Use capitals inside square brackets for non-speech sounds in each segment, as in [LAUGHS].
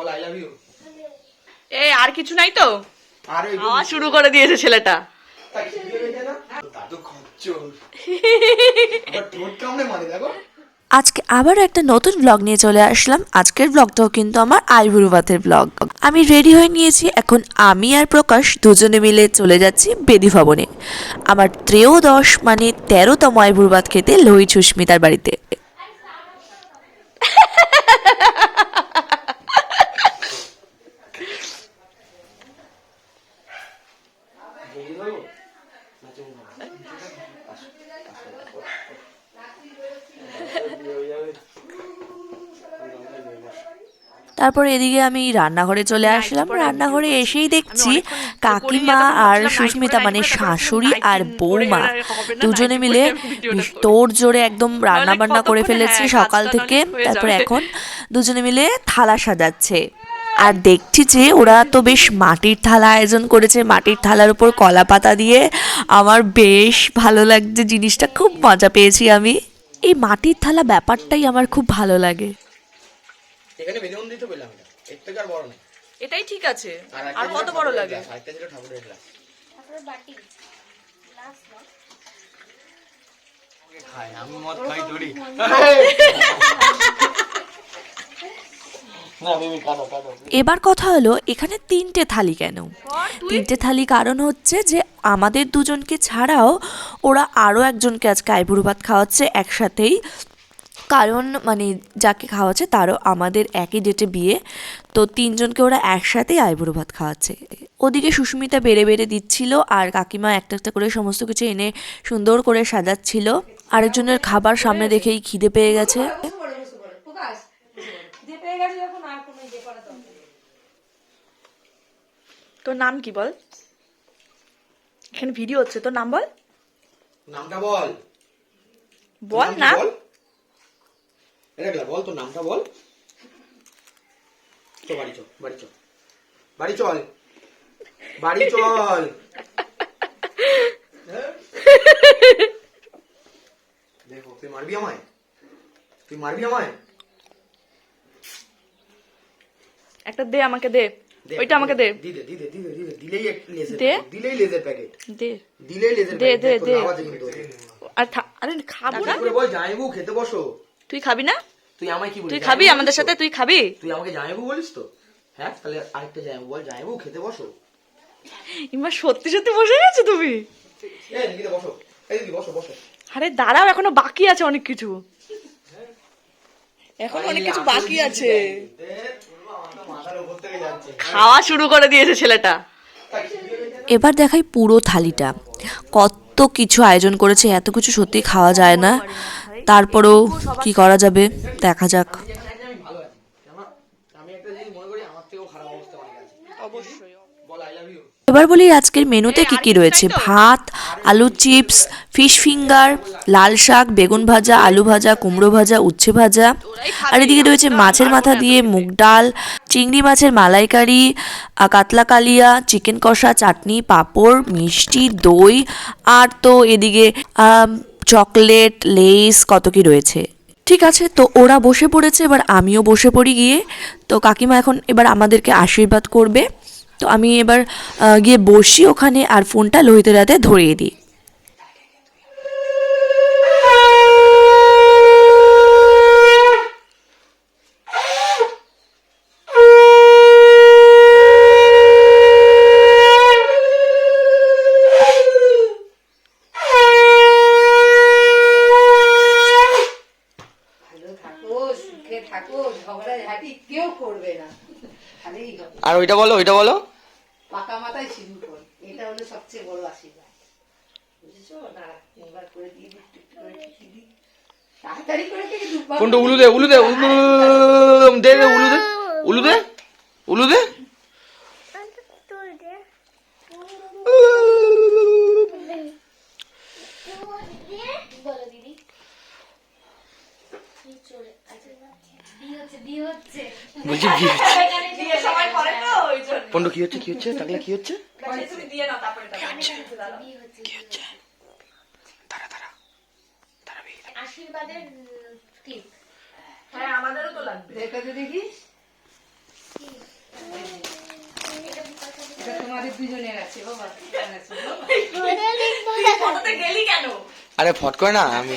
Ball I love U A আর কিছু নাই তো? আর শুরু করে দিয়েছে ছেলেটা। মানে আজকে আবার একটা নতুন ব্লগ নিয়ে চলে আসলাম। আজকের ব্লগটাও কিন্তু আমার আইবুড়ো ভাতের ব্লগ আমি রেডি হয়ে নিয়েছি। এখন আমি আর প্রকাশ দুজনে মিলে চলে যাচ্ছি বেদি ভবনে। আমার ত্রেয়োদশ মানে তেরোতম আইবুড়ো ভাত খেতে লোহিত সুস্মিতার বাড়িতে। তারপর এদিকে আমি রান্নাঘরে চলে আসলাম। রান্নাঘরে এসেই দেখছি কাকিমা আর সুস্মিতা মানে শাশুড়ি আর বৌমা। দুজনে মিলে তোর জোরে একদম রান্না বান্না করে ফেলেছে সকাল থেকে। তারপর এখন দুজনে মিলে থালা সাজাচ্ছে। আর দেখছি যে ওরা তো বেশ মাটির থালা আয়োজন করেছে মাটির থালার উপর কলা পাতা দিয়ে। আমার বেশ ভালো লাগছে জিনিসটা খুব মজা পেয়েছি আমি। এই মাটির থালা ব্যাপারটাই আমার খুব ভালো লাগে। এটাই ঠিক আছে। আর কত বড় লাগে? আমি মদ খাই [LAUGHS] এবার কথা হলো এখানে তিনটে থালি কেন? তিনটে থালি কারণ হচ্ছে যে আমাদের দুজনকে ছাড়াও ওরা আরও একজনকে আজকে আইবুড়ো ভাত খাওয়াচ্ছে একসাথেই। কারণ মানে যাকে খাওয়াচ্ছে তারও আমাদের একই ডেটে বিয়ে। তো তিনজনকে ওরা একসাথেই আইবুড়ো ভাত খাওয়াচ্ছে। ওদিকে সুস্মিতা বেড়ে বেড়ে দিচ্ছিল আর কাকিমা একটা একটা করে সমস্ত কিছু এনে সুন্দর করে সাজাচ্ছিল। আরেকজনের খাবার সামনে দেখেই খিদে পেয়ে গেছে। তোর নাম কি বল? এখানে ভিডিও হচ্ছে তোর নাম বল? নামটা বল। বল না বল। এটা বল তোর নামটা বল। তো বাড়ি চল বাড়ি চল। বাড়ি চল। বাড়ি চল? [LAUGHS] দেখো তুই মারবি আমায়? তুই মারবি আমায়? একটা দে আমাকে দে, ওইটা আমাকে দে। দিদে দিদে দিদে দিদে দিলেই এক দে। দিলেই লেজের প্যাকেট দে। দিলেই লেজের দে, দে, দে। নাম আছে কিন্তু আর আরে খাব না। বল জামাইবু খেতে বসো। তুই খাবি না? তুই আমায় কি বলিস? তুই খাবি আমাদের সাথে? তুই খাবি? তুই আমাকে জামাইবু বলিস তো? হ্যাঁ তাহলে আরেকটা জামাইবু বল জামাইবু খেতে বসো। ইমা সত্যি সত্যি বসে গেছো তুমি? এই দিকে বসো। এই দিকে বসো বসো। আরে দাঁড়াও এখনও বাকি আছে অনেক কিছু। এখন অনেক কিছু বাকি আছে মাথার উপর থেকে যাচ্ছে খাওয়া শুরু করে দিয়েছে ছেলেটা। এবার দেখাই পুরো থালিটা। কত কিছু আয়োজন করেছে, এত কিছু সত্যি খাওয়া যায় না। তারপরেও কি করা যাবে, দেখা যাক আমি ভালো আছি আমার আমি একটা জিনিস মনে করি আমার থেকেও খারাপ অবস্থা অনেক আছে অবশ্যই বল আই লাভ ইউ এবার বলি আজকের মেনুতে কি কি রয়েছে? ভাত আলু চিপস ফিশ ফিঙ্গার লাল শাক বেগুন ভাজা আলু ভাজা কুমড়ো ভাজা উচ্ছে ভাজা। আর এদিকে রয়েছে মাছের মাথা দিয়ে মুগ ডাল চিংড়ি মাছের মালাইকারি কাতলা কালিয়া চিকেন কষা চাটনি পাঁপড় মিষ্টি দই আর তো এদিকে চকলেট লেস কত কি রয়েছে। ঠিক আছে তো ওরা বসে পড়েছে এবার আমিও বসে পড়ি গিয়ে। তো কাকিমা এখন এবার আমাদেরকে আশীর্বাদ করবে। তো আমি এবার গিয়ে বসি ওখানে আর ফোনটা লোহিতের হাতে ধরিয়ে দিই। আর ওইটা বলো ওইটা বলো। পাকা মাথায় সিঁদুর কর এটা হলো সবচেয়ে বড় আশীর্বাদ। বুঝেছ? না তিনবার করে দিয়ে দিই উলু দে উলু দে উলু দে উলু দে উলু দে। বলছি বিয়ে হচ্ছে। পণ্ড কি হচ্ছে কি হচ্ছে? তাহলে কি হচ্ছে? আরে ফট করে না আমি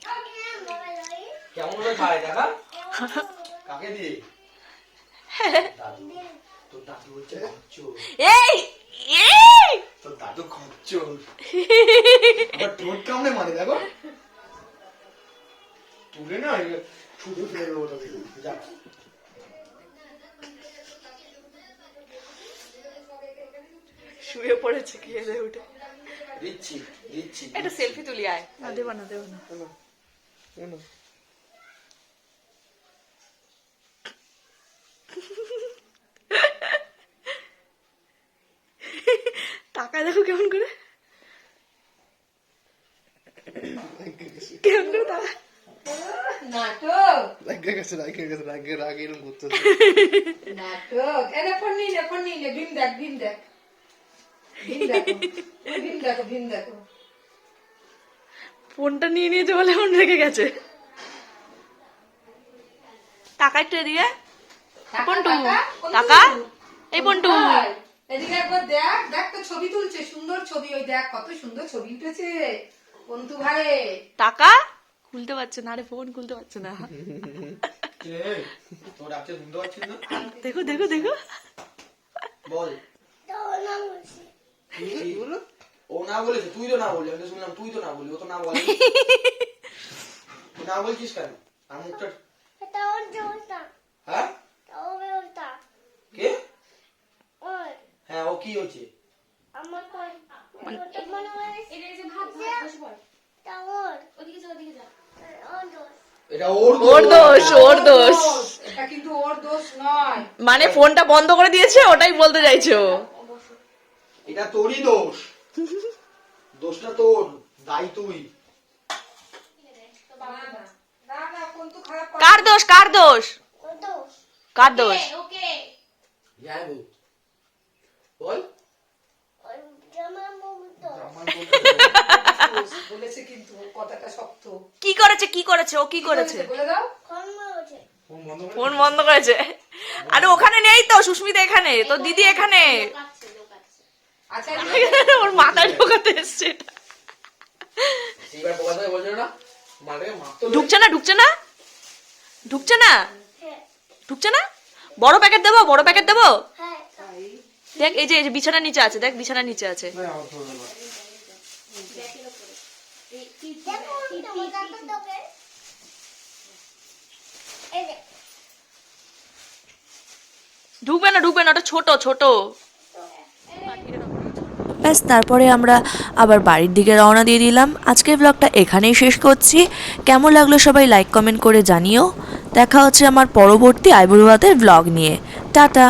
কেমন করে খায় দেখা? কাকে দিয়ে? তোর দাদু হচ্ছে খচ্চর। এই এই! তোর দাদু খচ্চর। আবার ঠোঁট কামড়ে দেখো। তুলে না ছুটে ফেলে দেবো তোকে। যা। শুয়ে পড়েছে খেয়ে দিয়ে উঠে। দিচ্ছি দিচ্ছি একটা সেলফি তুলি আয়। না দেবো না দেবো না টাকা দেখো কেমন করে কেমন করে টাকা নাটক রাগে গেছে রাগে গেছে রাগে রাগে এরকম করতে নাটক এনে ফোন নিয়ে নে ফোন নিয়ে নে ভীম দেখ ভীম দেখ ভীম দেখো ওই ভীম দেখো ভীম দেখো। ফোনটা নিয়ে নিয়েছে বলে ফোন রেখে গেছে। টাকা একটু এদিকে। টাকা, পন্টু? এই পন্টু? এদিকে একবার দেখ দেখ তো ছবি তুলছে সুন্দর ছবি ওই দেখ কত সুন্দর ছবি উঠেছে। পন্তু ভাই। টাকা? খুলতে পারছে না আরে ফোন খুলতে পারছে না। দেখো দেখো দেখো। বল। ও না বলেছে তুই তো না বললি আমি তো শুনলাম তুই তো না বললি ও তো না বলে। [LAUGHS] না বলছিস কেন? আর মুখটা হ্যাঁ কে হ্যাঁ ও কি হচ্ছে এটা যে ভাত ভাত বসে পড়। ওদিকে যা ওদিকে যা। এটা ওর ওর দোষ ওর দোষ। এটা কিন্তু ওর দোষ নয়। মানে ফোনটা বন্ধ করে দিয়েছে ওটাই বলতে চাইছো? এটা তোরই দোষ। দোষটা তোর দায়ী তুই। না না পন্তু খারাপ করে। দোষ কার দোষ? কার দোষ? ওকে? বউ বল। বলেছে। কিন্তু কথাটা শক্ত। কি করেছে কি করেছে ও কি করেছে? বলে দাও। ফোন বন্ধ করেছে। আরে ওখানে নেই তো সুস্মিতা এখানে তো দিদি এখানে। আচ্ছা ওর মাথায় ঢোকাতে এসছে ঢুকছে না ঢুকছে না? ঢুকছে না? ঢুকছে না? বড় প্যাকেট দেবো বড় প্যাকেট দেবো? দেখ এই যে এই যে বিছানার নিচে আছে দেখ বিছানার নিচে আছে। ঢুকবে না ঢুকবে না ওটা ছোট ছোট। ব্যাস তারপরে আমরা আবার বাড়ির দিকে রওনা দিয়ে দিলাম। আজকের ব্লগটা এখানেই শেষ করছি। কেমন লাগল সবাই লাইক কমেন্ট করে জানিও। দেখা হচ্ছে আমার পরবর্তী আইবুড়ো ব্লগ নিয়ে। টাটা।